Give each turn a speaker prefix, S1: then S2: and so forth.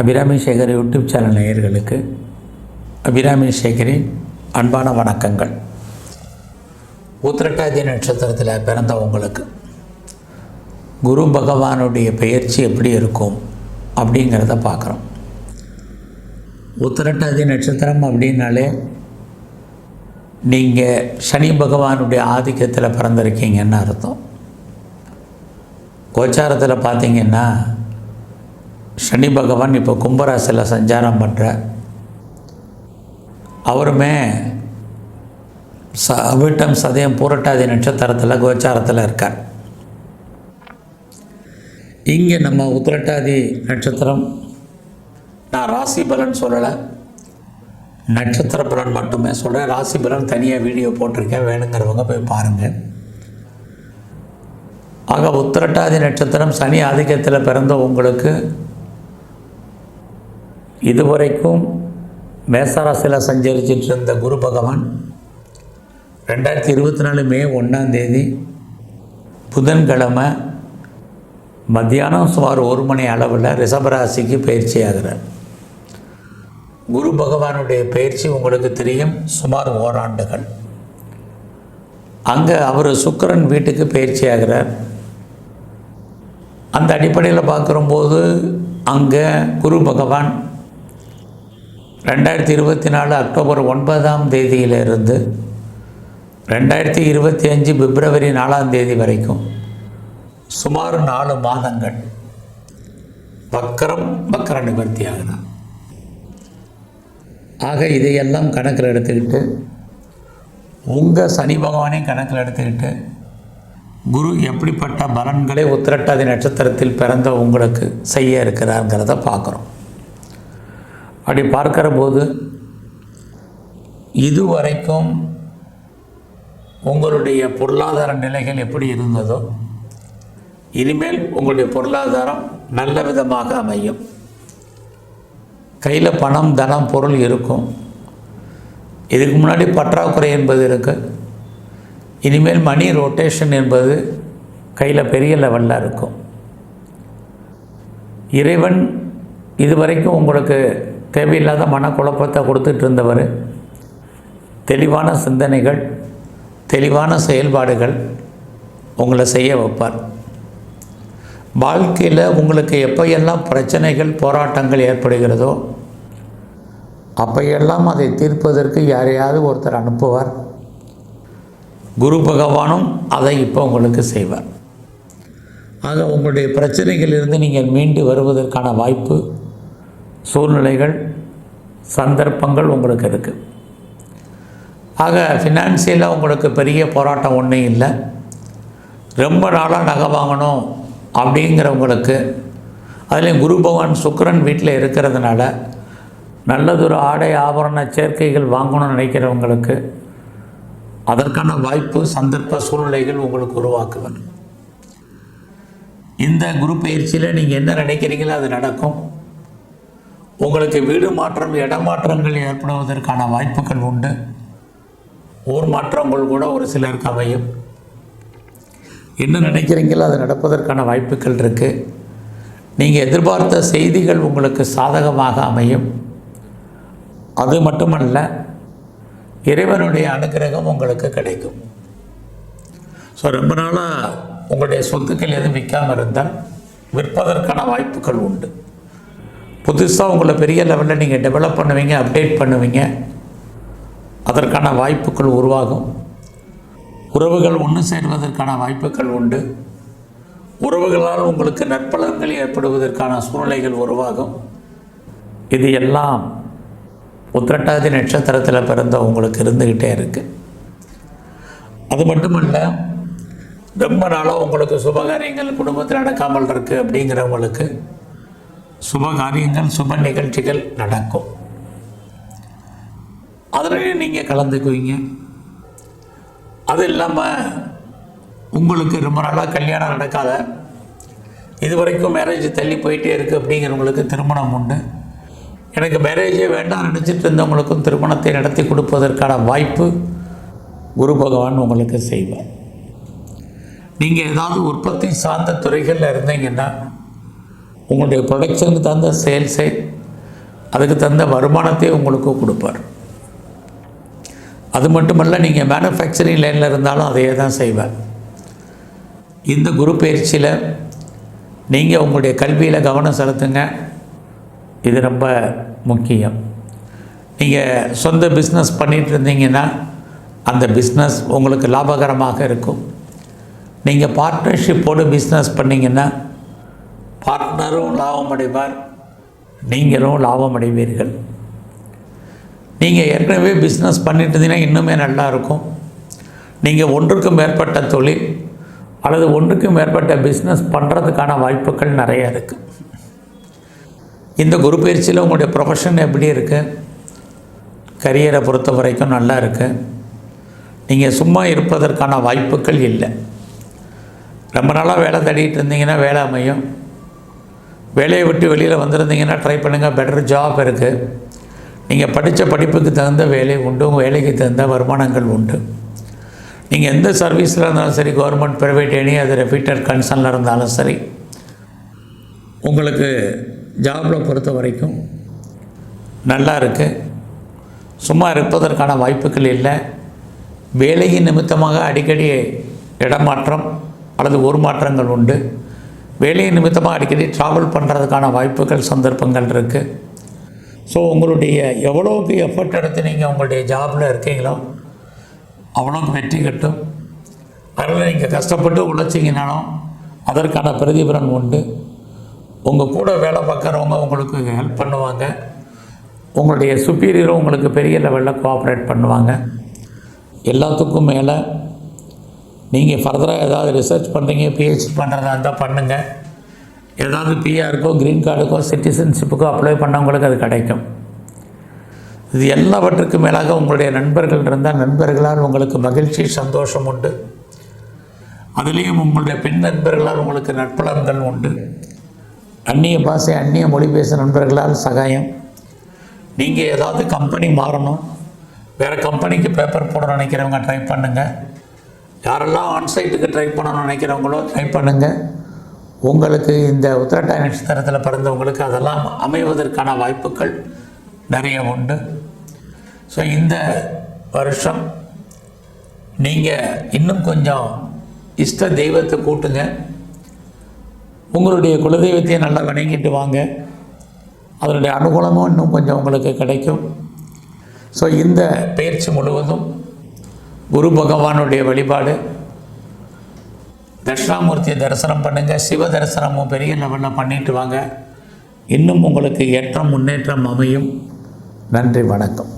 S1: Abirami Sekar YouTube channel நேயர்களுக்கு அபிராமி சேகரின் அன்பான வணக்கங்கள். உத்திரட்டாதி நட்சத்திரத்தில் பிறந்தவங்களுக்கு குரு பகவானுடைய பெயர்ச்சி எப்படி இருக்கும் அப்படிங்கிறத பார்க்குறோம். உத்திரட்டாதி நட்சத்திரம் அப்படின்னாலே நீங்கள் சனி பகவானுடைய ஆதிக்கத்தில் பிறந்திருக்கீங்கன்னு அர்த்தம். கோச்சாரத்தில் பார்த்தீங்கன்னா சனி பகவான் இப்போ கும்பராசியில் சஞ்சாரம் பண்ணுற அவருமே ச அவிட்டம் சதயம் பூரட்டாதி நட்சத்திரத்தில் கோச்சாரத்தில் இருக்கார். இங்கே நம்ம உத்திரட்டாதி நட்சத்திரம் நான் ராசி பலன் சொல்லலை. நட்சத்திர பலன் மட்டுமே சொல்கிறேன் ராசி பலன் தனியாக வீடியோ போட்டிருக்கேன். வேணுங்கிறவங்க போய் பாருங்கள் ஆக உத்திரட்டாதி நட்சத்திரம் சனி ஆதிக்கத்தில் பிறந்த உங்களுக்கு இதுவரைக்கும் மேசராசியில் சஞ்சரிச்சிட்டு இருந்த குரு பகவான் ரெண்டாயிரத்தி இருபத்தி நாலு மே ஒன்றாம் தேதி புதன்கிழமை மத்தியானம் சுமார் ஒரு மணி அளவில் ரிஷபராசிக்கு பயிற்சி ஆகிறார். குரு பகவானுடைய பயிற்சி உங்களுக்கு தெரியும் சுமார் ஓராண்டுகள். அங்கே அவர் சுக்கிரன் வீட்டுக்கு பயிற்சி ஆகிறார். அந்த அடிப்படையில் பார்க்குறம்போது அங்கே குரு பகவான் ரெண்டாயிரத்தி இருபத்தி நாலு அக்டோபர் ஒன்பதாம் தேதியிலிருந்து ரெண்டாயிரத்தி இருபத்தி அஞ்சு பிப்ரவரி நாலாம் தேதி வரைக்கும் சுமார் நாலு மாதங்கள் வக்கரம் வக்கர நிவர்த்தி ஆகிறார் ஆக இதையெல்லாம் கணக்கில் எடுத்துக்கிட்டு உங்கள் சனி பகவானையும் கணக்கில் எடுத்துக்கிட்டு குரு எப்படிப்பட்ட பலன்களை உத்திரட்டாதி நட்சத்திரத்தில் பிறந்த உங்களுக்கு செய்ய இருக்கிறாங்கிறத பார்க்குறோம். அப்படி பார்க்கிற போது இதுவரைக்கும் உங்களுடைய பொருளாதார நிலைகள் எப்படி இருந்ததோ இனிமேல் உங்களுடைய பொருளாதாரம் நல்ல விதமாக அமையும். கையில் பணம் தனம் பொருள் இருக்கும். இதுக்கு முன்னாடி பற்றாக்குறை என்பது இருக்குது இனிமேல் மணி ரொட்டேஷன் என்பது கையில் பெரிய லெவலில் இருக்கும். இறைவன் இதுவரைக்கும் உங்களுக்கு தேவையில்லாத மனக்குழப்பத்தை கொடுத்துட்டு இருந்தவர் தெளிவான சிந்தனைகள் தெளிவான செயல்பாடுகள் உங்களை செய்ய வைப்பார். வாழ்க்கையில் உங்களுக்கு எப்பையெல்லாம் பிரச்சனைகள் போராட்டங்கள் ஏற்படுகிறதோ அப்பையெல்லாம் அதை தீர்ப்பதற்கு யாரையாவது ஒருத்தர் அனுப்புவார். குரு பகவானும் அதை இப்போ உங்களுக்கு செய்வார். ஆக உங்களுடைய பிரச்சனைகளிலிருந்து நீங்கள் மீண்டு வருவதற்கான வாய்ப்பு சூழ்நிலைகள் சந்தர்ப்பங்கள் உங்களுக்கு இருக்குது ஆக ஃபினான்சியலாக உங்களுக்கு பெரிய போராட்டம் ஒன்றும் இல்லை. ரொம்ப நாளாக நகை வாங்கணும் அப்படிங்கிறவங்களுக்கு அதுலேயும் குரு பகவான் சுக்கரன் வீட்டில் இருக்கிறதுனால நல்லதொரு ஆடை ஆபரண சேர்க்கைகள் வாங்கணும்னு நினைக்கிறவங்களுக்கு அதற்கான வாய்ப்பு சந்தர்ப்ப சூழ்நிலைகள் உங்களுக்கு உருவாக்குவன். இந்த குரு பயிற்சியில் நீங்கள் என்ன நினைக்கிறீங்களோ அது நடக்கும். உங்களுக்கு வீடு மாற்றம் இடமாற்றங்கள் ஏற்படுவதற்கான வாய்ப்புகள் உண்டு. ஊர் மாற்றங்கள் கூட ஒரு சிலருக்கு அமையும். என்ன நினைக்கிறீங்களோ அது நடப்பதற்கான வாய்ப்புகள் இருக்குது நீங்கள் எதிர்பார்த்த செய்திகள் உங்களுக்கு சாதகமாக அமையும். அது மட்டுமல்ல இறைவனுடைய அனுகிரகம் உங்களுக்கு கிடைக்கும். ஸோ ரொம்ப நாளாக உங்களுடைய சொத்துக்கள் எதுவும் விற்காமல் இருந்தால் விற்பதற்கான வாய்ப்புகள் உண்டு. புதுசாக உங்களை பெரிய லெவலில் நீங்கள் டெவலப் பண்ணுவீங்க அப்டேட் பண்ணுவீங்க. அதற்கான வாய்ப்புகள் உருவாகும். உறவுகள் ஒன்று சேர்வதற்கான வாய்ப்புகள் உண்டு. உறவுகளால் உங்களுக்கு நற்பலன்கள் ஏற்படுவதற்கான சூழ்நிலைகள் உருவாகும். இது எல்லாம் உத்திரட்டாதி நட்சத்திரத்தில் பிறந்த உங்களுக்கு இருந்துக்கிட்டே இருக்குது அது மட்டுமல்ல ரொம்ப நாளாக உங்களுக்கு சுபகாரியங்கள் குடும்பத்தில் நடக்காமல் இருக்குது அப்படிங்கிறவங்களுக்கு சுபகாரியங்கள் சுப நிகழ்ச்சிகள் நடக்கும். அதில் நீங்கள் கலந்துக்குவீங்க. அது இல்லாமல் உங்களுக்கு ரொம்ப நாளாக கல்யாணம் நடக்காத இது வரைக்கும் மேரேஜ் தள்ளி போயிட்டே இருக்குது அப்படிங்கிறவங்களுக்கு திருமணம் உண்டு. எனக்கு மேரேஜே வேண்டாம் நினச்சிட்டு இருந்தவங்களுக்கும் திருமணத்தை நடத்தி கொடுப்பதற்கான வாய்ப்பு குரு பகவான் உங்களுக்கு செய்வார். நீங்கள் ஏதாவது உற்பத்தி சார்ந்த துறைகளில் இருந்தீங்கன்னா உங்களுடைய ப்ரொடக்ஷனுக்கு தகுந்த சேல்ஸை அதுக்கு தகுந்த வருமானத்தை உங்களுக்கு கொடுப்பார். அது மட்டுமல்ல நீங்கள் மேனுஃபேக்சரிங் லைனில் இருந்தாலும் அதையே தான் செய்வேன் இந்த குரு பயிற்சியில் நீங்கள் உங்களுடைய கல்வியில் கவனம் செலுத்துங்க. இது ரொம்ப முக்கியம். நீங்கள் சொந்த பிஸ்னஸ் பண்ணிகிட்டு இருந்தீங்கன்னா அந்த பிஸ்னஸ் உங்களுக்கு லாபகரமாக இருக்கும். நீங்கள் பார்ட்னர்ஷிப்போடு பிஸ்னஸ் பண்ணிங்கன்னா பார்ட்னரும் லாபம் அடைவார் நீங்களும் லாபம் அடைவீர்கள் நீங்கள் ஏற்கனவே பிஸ்னஸ் பண்ணிட்டு இருந்தீங்கன்னா இன்னுமே நல்லா இருக்கும் நீங்கள் ஒன்றுக்கும் மேற்பட்ட தொழில் அல்லது ஒன்றுக்கும் மேற்பட்ட பிஸ்னஸ் பண்ணுறதுக்கான வாய்ப்புகள் நிறைய இருக்குது இந்த குரு பயிற்சியில் உங்களுடைய ப்ரொஃபஷன் எப்படி இருக்குது கரியரை பொறுத்த வரைக்கும் நல்லா இருக்குது நீங்கள் சும்மா இருப்பதற்கான வாய்ப்புகள் இல்லை. ரொம்ப நாளாக வேலை தேடிட்டு இருந்தீங்கன்னா வேலை அமையும். வேலையை விட்டு வெளியில் வந்திருந்தீங்கன்னா ட்ரை பண்ணுங்கள் பெட்டர் ஜாப் இருக்குது நீங்கள் படித்த படிப்புக்கு தகுந்த வேலை உண்டு. உங்கள் வேலைக்கு தகுந்த வருமானங்கள் உண்டு. நீங்கள் எந்த சர்வீஸில் இருந்தாலும் சரி கவர்மெண்ட் ப்ரைவேட் எனி அது ரெப்யூட்டட் கன்சர்னில் இருந்தாலும் சரி உங்களுக்கு ஜாபில் பொறுத்த வரைக்கும் நல்லா இருக்குது சும்மா இருப்பதற்கான வாய்ப்புகள் இல்லை. வேலையின் நிமித்தமாக அடிக்கடி இடமாற்றம் அல்லது ஒரு மாற்றங்கள் உண்டு. வேலை நிமித்தமாக அடிக்கடி ட்ராவல் பண்ணுறதுக்கான வாய்ப்புகள் சந்தர்ப்பங்கள் இருக்குது ஸோ உங்களுடைய எவ்வளோக்கு எஃபர்ட் எடுத்து நீங்கள் உங்களுடைய ஜாபில் இருக்கீங்களோ அவ்வளோக்கு வெற்றி கட்டும். அதில் நீங்கள் கஷ்டப்பட்டு உழைச்சிங்கனாலும் அதற்கான பிரதிபலன் உண்டு. உங்கள் கூட வேலை பார்க்குறவங்க உங்களுக்கு ஹெல்ப் பண்ணுவாங்க. உங்களுடைய சுப்பீரியரும் உங்களுக்கு பெரிய லெவலில் கோஆப்ரேட் பண்ணுவாங்க. எல்லாத்துக்கும் மேலே நீங்கள் ஃபர்தராக ஏதாவது ரிசர்ச் பண்ணுறீங்க பிஹெச்டி பண்ணுறதா இருந்தால் பண்ணுங்கள் ஏதாவது பிஆருக்கோ க்ரீன் கார்டுக்கோ சிட்டிசன்ஷிப்புக்கோ அப்ளை பண்ணவங்களுக்கு அது கிடைக்கும். இது எல்லாவற்றுக்கும் மேலாக உங்களுடைய நண்பர்கள் இருந்தால் நண்பர்களால் உங்களுக்கு மகிழ்ச்சி சந்தோஷம் உண்டு. அதுலேயும் உங்களுடைய பெண் நண்பர்களால் உங்களுக்கு நட்பலன்கள் உண்டு. அந்நிய பாஷை அந்நிய மொழி பேசும் நண்பர்களால் சகாயம். நீங்கள் ஏதாவது கம்பெனி மாறணும். வேறு கம்பெனிக்கு பேப்பர் போட நினைக்கிறவங்க ட்ரை பண்ணுங்கள் யாரெல்லாம் ஆன்சைட்டுக்கு ட்ரை பண்ணணும்னு நினைக்கிறவங்களோ ட்ரை பண்ணுங்கள் உங்களுக்கு இந்த உத்திரட்டாய் நட்சத்திரத்தில் பிறந்தவங்களுக்கு அதெல்லாம் அமைவதற்கான வாய்ப்புகள் நிறைய உண்டு. ஸோ இந்த வருஷம் நீங்கள் இன்னும் கொஞ்சம் இஷ்ட தெய்வத்தை கூட்டுங்க. உங்களுடைய குலதெய்வத்தையும் நல்லா வணங்கிட்டு வாங்க. அதனுடைய அனுகூலமும் இன்னும் கொஞ்சம் உங்களுக்கு கிடைக்கும். ஸோ இந்த பயிற்சி முழுவதும் குரு பகவானுடைய வழிபாடு. தட்சிணாமூர்த்தியை தரிசனம் பண்ணுங்கள் சிவ தரிசனமும் பெரிய லெவலில் பண்ணிட்டு வாங்க. இன்னும் உங்களுக்கு ஏற்றம் முன்னேற்றம் அமையும். நன்றி வணக்கம்.